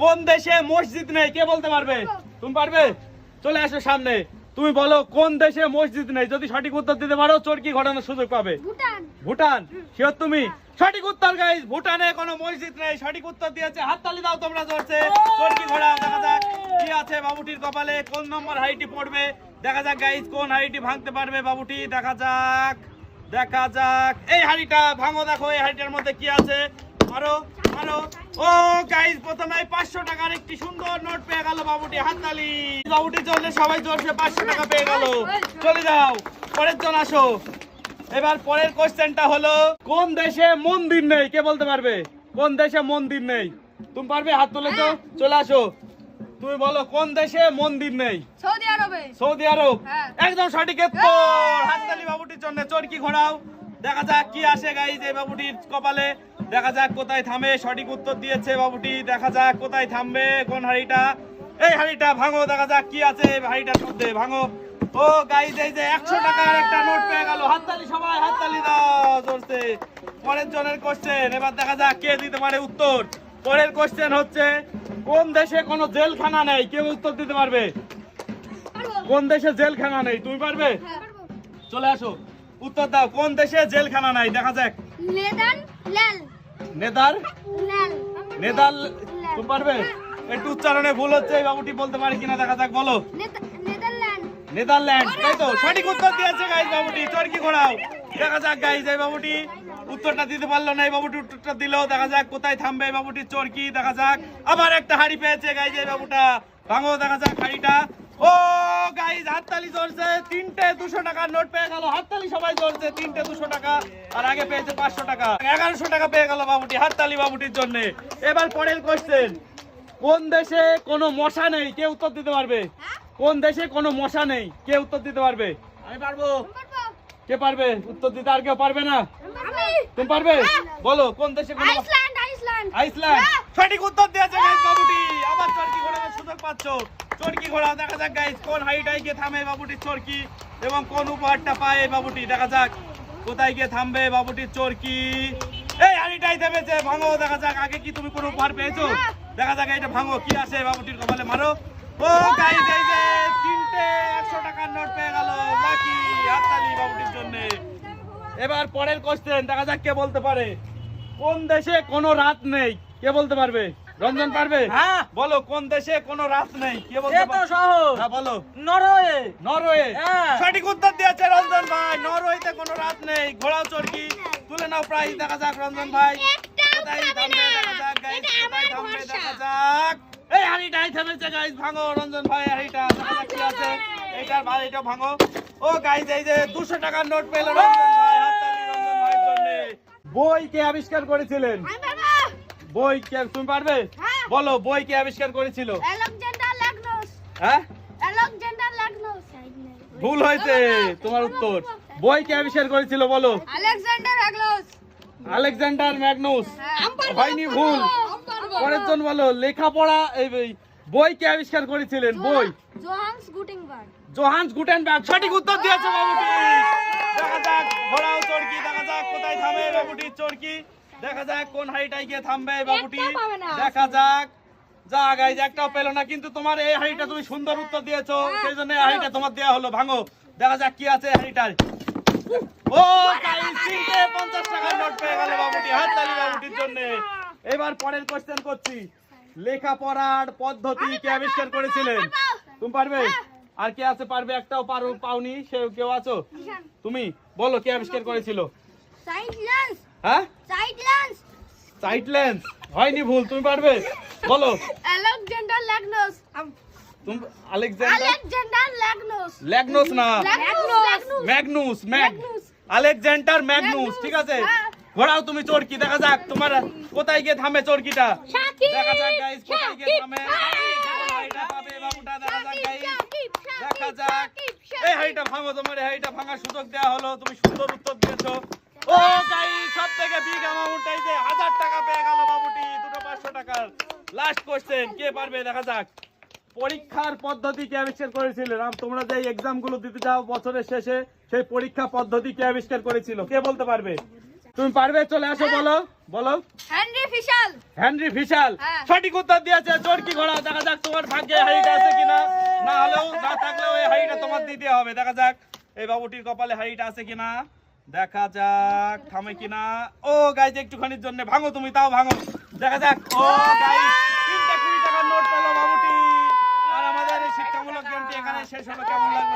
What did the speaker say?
কোন দেশে মসজিদ নেই? কে বলতে পারবে? তুমি পারবে? চলে আসো সামনে। তুমি বলো কোন দেশে মসজিদ নেই? যদি সঠিক উত্তর দিতে পারো চোরকি ঘটানোর সুযোগ পাবে? ভুটান। ভুটান? শিওর তুমি? সঠিক উত্তর গাইস ভুটানে কোনো মসজিদ নেই। সঠিক উত্তর দিয়েছে। হাততালি দাও তোমরা জোরছে চোরকি ঘোড়া? দেখা যাক। কি আছে বাবুটির কপালে? কোন নম্বর হাইটি পড়বে? দেখা যাক গাইজ কোন হাইটি ভাঙতে পারবে বাবুটি? দেখা যাক। দেখা যাক। এই হাড়িটা ভাঙো দেখো। এই হাড়িটার মধ্যে কি আছে? মারো। মারো ও গাইস প্রথমে পাঁচশো টাকার একটি সুন্দর নোট পেয়ে গেল বাবুটি হাততালি। বাবুটি চললে সবাই জোরছে পাঁচশো টাকা পেয়ে গেল। চলে যাও পরের জন আসো। এবার পরের কোশ্চেনটা হলো কোন দেশে মন্দির নেই? কে বলতে পারবে? কোন দেশে মন্দির নেই? তুমি পারবে হাত তুলে তো চলে আসো। তুমি বলো কোন দেশে মন্দির নেই? সৌদি আরবে। Saudi Arab. হ্যাঁ। একদম সঠিক হাততালি বাবুটির জন্য চরকি ঘোরাও। দেখা যাক কি আসে গাইজ এই বাবুটির কপালে। দেখা যাক কোথায় থামে সঠিক উত্তর দিয়েছে বাবুটি। দেখা যাক কোথায় থামবে কোন হাড়িটা। এই হাড়িটা ভাঙো দেখা যাক কি আছে এই হাড়িটার মধ্যে ভাঙো। ও গাইজ এই যে একশো টাকার একটা নোট পেয়ে গেল। হাততালি সবাই হাততালি দাও জোরছে পরের জনের কোশ্চেন এবার দেখা যাক কে দিতে পারে উত্তর। পরের কোশ্চেন হচ্ছে কোন দেশে কোনো জেলখানা নেই? কেউ উত্তর দিতে পারবে? কোন দেশে জেলখানা নেই? তুমি পারবে? হ্যাঁ। চলে আসো। উত্তর দাও কোন দেশে জেলখানা নাই? দেখা যাক। নেদার নেদার? তুমি পারবে? একটু উচ্চারণে ভুল হচ্ছে বাবুটি বলতে পারে কিনা দেখা যাক বলো। নেদারল্যান্ড তাই তো? সঠিক উত্তর দিয়েছে গাইজ বাবুটি। চরকি ঘোরাও দেখা যাক গাইজ এই বাবুটি উত্তরটা দিতে পারল না এই বাবুটি উত্তরটা দিলেও দেখা যাক কোথায় থামবে এই বাবুটির চরকি দেখা যাক। আবার একটা হাড়ি পেয়েছে গাইজ এই বাবুটা। ভাঙো দেখা যাক হাড়িটা। ও গাইজ হাততালি চলছে তিনটে দুশো টাকার নোট পেয়ে গেল। হাততালি সবাই চলছে তিনটে দুশো টাকা আর আগে পেয়েছে পাঁচশো টাকা। এগারোশো টাকা পেয়ে গেল বাবুটি হাততালি বাবুটির জন্য। এবার পরের কোশ্চেন কোন দেশে কোনো মশা নেই? কে উত্তর দিতে পারবে? কোন দেশে কোনো মশা নেই? কে উত্তর দিতে পারবে? আমি পারব। পারব। কে পারবে? উত্তর দিতে আর কেউ পারবে না? তুমি পারবে? বলো কোন দেশে কোনো আইসল্যান্ড আইসল্যান্ড। আইসল্যান্ড। সঠিক উত্তর দিয়েছে গাইস বাবুটি। আবার চরকি সুযোগ পাচ্ছ। চরকি ঘোড়া, দেখা যাক গাইস কোন হাইটাই গিয়ে থামে বাবুটির চরকি এবং কোন উপহারটা পায় এই বাবুটি। দেখা যাক কোথায় গিয়ে থামবে বাবুটির চরকি। এই হাড়িটাই থেমেছে, ভাঙো, দেখা যাক আগে কি তুমি কোনো উপহার পেয়েছ? দেখা যাক এটা ভাঙো, কি আছে বাবুটির কপালে, মারো। ও গাইস এই তিনটে একশো টাকার নোট পেয়ে গেল, বাকি হাততালি বাবুটির জন্যে। এবার পরের কোশ্চেন দেখা যাক কে বলতে পারে। কোন দেশে কোনো রাত নেই, কে বলতে পারবে? রঞ্জন পারবে? হ্যাঁ। বলো কোন দেশে কোনো রাত নেই? কে বলতে তো সহজ। হ্যাঁ বলো। নরওয়ে। নরওয়ে। হ্যাঁ। সঠিক উত্তর দিয়েছে রঞ্জন ভাই। নরওয়েতে কোনো রাত নেই। ঘোড়া চরকি তুলে নাও প্রাইজ দেখা যাক রঞ্জন ভাই। কোথায়? থামবে দেখা যাক গাইস কোথায় থামবে? দেখা যাক। এই হাড়িটাই থেমেছে গাইস ভাঙো রঞ্জন ভাই হাড়িটা। দেখা যাক কি আছে। এইটার ভাই এটা ভাঙো। ও গাইস এই যে 200 টাকার নোট পেল রঞ্জন ভাই। হাততালি রঞ্জন ভাইয়ের জন্য। বই কে আবিষ্কার করেছিলেন। পারব বই কে তুমি পারবে? হ্যাঁ। বলো বই কে আবিষ্কার করেছিল? হ্যাঁ? ভুল হয়েছে তোমার উত্তর। বই কে আবিষ্কার করেছিল বলো? আলেকজান্ডার ম্যাগনুস হ্যাঁ। হয়নি ভুল। পরের জন বলো লেখাপড়া এই এই বই কে আবিষ্কার করেছিলেন? বই। জোহান্স গুটিংবার্গ। জোহান্স গুটেনবার্গ সঠিক উত্তর দিয়েছে বাবুটি। দেখা যাক ঘোড়াও চরকি দেখা যাক কোথায় থামে বাবুটির চরকি দেখা যাক কোন হাইটাই গিয়ে থামবে বাবুটি। দেখা যাক। যা গাইজ একটাও পেল না কিন্তু তোমার এই হাড়িটা তুমি সুন্দর উত্তর দিয়েছ। সেই জন্য হাড়িটা তোমার দেওয়া হলো ভাঙো। দেখা যাক কি আছে হাড়িটার ও তিনটে পঞ্চাশ টাকার নোট পেয়ে গেল বাবুটি হাত তালি বাবুটির জন্য। এবার পরের কোশ্চেন করছি। লেখাপড়ার পদ্ধতি কে আবিষ্কার করেছিলেন? তুমি পারবে? আর কে আছে পারবে? একটাও পারো পাওনি সে কেউ আছো? তুমি বলো কে আবিষ্কার করেছিল? হ্যাঁ? সাইট লেন্স হয়নি ভুল তুমি পারবে। বলো। আলেকজান্ডার ল্যাগনোস তুমি আলেকজান্ডার আলেকজান্ডার ল্যাগনোস ল্যাগনোস না। Magnus Magnus. আলেকজান্ডার ম্যাগনুস ঠিক আছে? হ্যাঁ। ঘোড়াও তুমি চরকি দেখা যাক তোমার কোথায় গিয়ে থামে চরকিটা। দেখা যাক গাইস কোথায় গিয়ে থামে। সাকিব, হাইটা পাবে বাবুটা দেখা যাক গাইস দেখা যাক। এই। হাইটা ভাঙো তোমার হাইটা ভাঙার সুযোগ দেওয়া হলো। তুমি সুন্দর উত্তর দিয়েছ। ও গাইস সব থেকে বিগ অ্যামাউন্ট এই যে হাজার টাকা পেয়ে গেল বাবুটি দুটো পাঁচশো টাকার লাস্ট কোশ্চেন কে পারবে দেখা যাক। পরীক্ষার পদ্ধতি কে আবিষ্কার করেছিলেন তোমরা যে এক্সামগুলো দিতে যাও বছরের শেষে সেই পরীক্ষা পদ্ধতি কে আবিষ্কার করেছিল? কে বলতে পারবে? তুমি পারবে? চলে আসো বলো। বলো। হেনরি ফিশাল। হেনরি ফিশাল। হ্যাঁ। সঠিক উত্তর দিয়েছে চরকি ঘোড়া। দেখা যাক তোমার ভাগ্যে হাড়িটা আছে কিনা। না হলেও না থাকলেও এই হাড়িটা তোমার দিতে হবে। দেখা যাক এই বাবুটির কপালে হাড়িটা আছে কিনা। দেখা যাক, থামে কিনা। ও গাই গাইজ একটুখানির জন্য ভাঙো তুমি, তাও ভাঙো। দেখা যাক। ও গাইজ টাকার নোট পেল বাবুটি। আর আমাদের শিক্ষামূলক গেমটি এখানে শেষ হলো কেমন লাগল